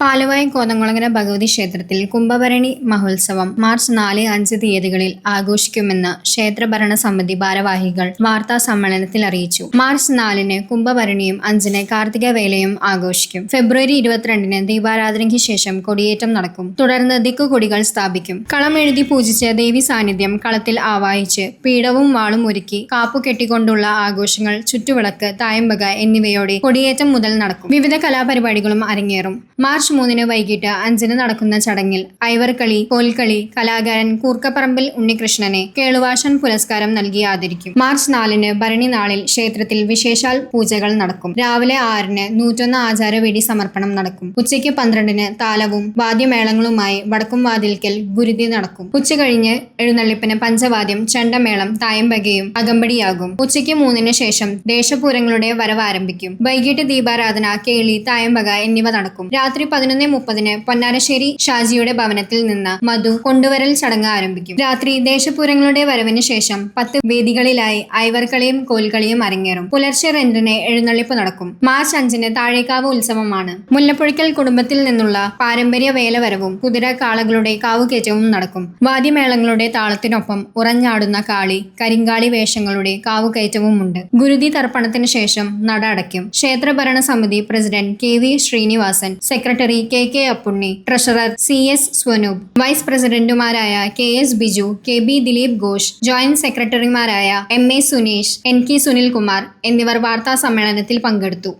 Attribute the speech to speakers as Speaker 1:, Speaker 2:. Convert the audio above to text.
Speaker 1: ആലുവായി കോതംകുളങ്ങര ഭഗവതി ക്ഷേത്രത്തിൽ കുംഭഭരണി മഹോത്സവം മാർച്ച് നാല് അഞ്ച് തീയതികളിൽ ആഘോഷിക്കുമെന്ന് ക്ഷേത്ര ഭരണ സമിതി ഭാരവാഹികൾ വാർത്താ സമ്മേളനത്തിൽ അറിയിച്ചു. മാർച്ച് നാലിന് കുംഭഭരണിയും അഞ്ചിന് കാർത്തിക വേലയും ആഘോഷിക്കും. ഫെബ്രുവരി ഇരുപത്തിരണ്ടിന് ദീപാരാധനയ്ക്ക് ശേഷം കൊടിയേറ്റം നടക്കും. തുടർന്ന് ദിക്കുകൊടികൾ സ്ഥാപിക്കും. കളം എഴുതി പൂജിച്ച് ദേവി സാന്നിധ്യം കളത്തിൽ ആവാഹിച്ച് പീഠവും വാളും ഒരുക്കി കാപ്പു കെട്ടിക്കൊണ്ടുള്ള ആഘോഷങ്ങൾ ചുറ്റുവിളക്ക് തായമ്പക എന്നിവയോടെ കൊടിയേറ്റം മുതൽ നടക്കും. വിവിധ കലാപരിപാടികളും അരങ്ങേറും. മാർച്ച് മൂന്നിന് വൈകിട്ട് അഞ്ചിന് നടക്കുന്ന ചടങ്ങിൽ ഐവർകളി കോൽക്കളി കലാകാരൻ കൂർക്കപ്പറമ്പിൽ ഉണ്ണികൃഷ്ണനെ കേളുവാശൻ പുരസ്കാരം നൽകി ആദരിക്കും. മാർച്ച് നാലിന് ഭരണി നാളിൽ ക്ഷേത്രത്തിൽ വിശേഷാൽ പൂജകൾ നടക്കും. രാവിലെ ആറിന് നൂറ്റൊന്ന് ആചാരവേടി സമർപ്പണം നടക്കും. ഉച്ചയ്ക്ക് പന്ത്രണ്ടിന് താലവും വാദ്യമേളങ്ങളുമായി വടക്കും വാതിൽക്കൽ ഗുരുതി നടക്കും. ഉച്ച കഴിഞ്ഞ് എഴുന്നള്ളിപ്പിന് പഞ്ചവാദ്യം ചെണ്ടമേളം തായമ്പകയും അകമ്പടിയാകും. ഉച്ചയ്ക്ക് മൂന്നിന് ശേഷം ദേശപൂരങ്ങളുടെ വരവ് ആരംഭിക്കും. വൈകിട്ട് ദീപാരാധന കേളി തായമ്പക എന്നിവ നടക്കും. രാത്രി പതിനൊന്ന് മുപ്പതിന് പൊന്നാരശ്ശേരി ഷാജിയുടെ ഭവനത്തിൽ നിന്ന് മധു കൊണ്ടുവരൽ ചടങ്ങ് ആരംഭിക്കും. രാത്രി ദേശപൂരങ്ങളുടെ വരവിന് ശേഷം പത്ത് വേദികളിലായി ഐവർക്കളിയും കോൽക്കളിയും അരങ്ങേറും. പുലർച്ചെ രണ്ടിന് എഴുന്നള്ളിപ്പ് നടക്കും. മാർച്ച് അഞ്ചിന് താഴേക്കാവ് ഉത്സവമാണ്. മുല്ലപ്പൊഴിക്കൽ കുടുംബത്തിൽ നിന്നുള്ള പാരമ്പര്യ വേലവരവും കുതിര കാളകളുടെ കാവുകയറ്റവും നടക്കും. വാദ്യമേളങ്ങളുടെ താളത്തിനൊപ്പം ഉറഞ്ഞാടുന്ന കാളി കരിങ്കാളി വേഷങ്ങളുടെ കാവുകയറ്റവുമുണ്ട്. ഗുരുതി തർപ്പണത്തിന് ശേഷം നട അടയ്ക്കും. ക്ഷേത്രഭരണ സമിതി president K V Sreenivasan secretary K K Appunni treasurer C S Swanoop vice പ്രസിഡന്റുമാരായ K S Biju K B Dileep Ghosh joint സെക്രട്ടറിമാരായ M A Suneesh N K Sunilkumar എന്നിവർ വാർത്താ സമ്മേളനത്തിൽ പങ്കെടുത്തു.